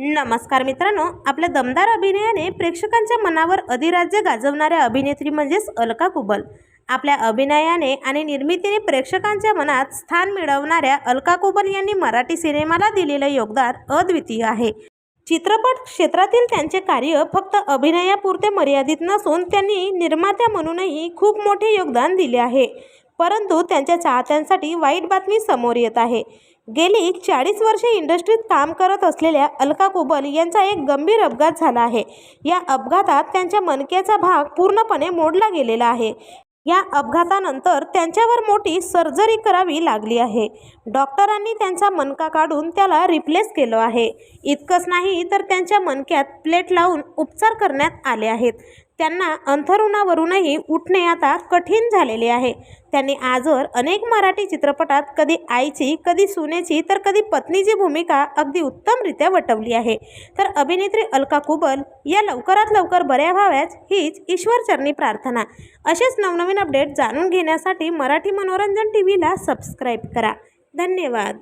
नमस्कार मित्रांनो आपल्या दमदार अभिनयाने प्रेक्षकांच्या मनावर अधिराज्य गाजवणाऱ्या अभिनेत्री म्हणजेच अलका कुबल. आपल्या अभिनयाने आणि निर्मितीने प्रेक्षकांच्या मनात स्थान मिळवणाऱ्या अलका कुबल यांनी मराठी सिनेमाला दिलेलं योगदान अद्वितीय आहे. चित्रपट क्षेत्रातील त्यांचे कार्य फक्त अभिनयापुरते मर्यादित नसून त्यांनी निर्मात्या म्हणूनही खूप मोठे योगदान दिले आहे. परंतु त्यांच्या चाहत्यांसाठी वाईट बातमी समोर येत आहे. गेली चाळीस वर्षे इंडस्ट्रीत काम करत असलेल्या अलका कुबल यांचा एक गंभीर अपघात झाला आहे. या अपघातात त्यांच्या मनक्याचा भाग पूर्णपणे मोडला गेलेला आहे. या अपघातानंतर त्यांच्यावर मोठी सर्जरी करावी लागली आहे. डॉक्टरांनी त्यांचा मनका काढून त्याला रिप्लेस केलं आहे. इतकंच नाही तर त्यांच्या मनक्यात प्लेट लावून उपचार करण्यात आले आहेत. त्यांना अंथरुणावरूनही उठणे आता कठीण झालेले आहे. त्यांनी आजवर अनेक मराठी चित्रपटात कधी आईची कधी सुनेची तर कधी पत्नीची भूमिका अगदी उत्तमरित्या वटवली आहे. तर अभिनेत्री अलका कुबल या लवकरात लवकर बऱ्या व्हाव्याच हीच ईश्वरचरणी प्रार्थना. असेच नवनवीन अपडेट जाणून घेण्यासाठी मराठी मनोरंजन टी व्हीला सबस्क्राईब करा. धन्यवाद.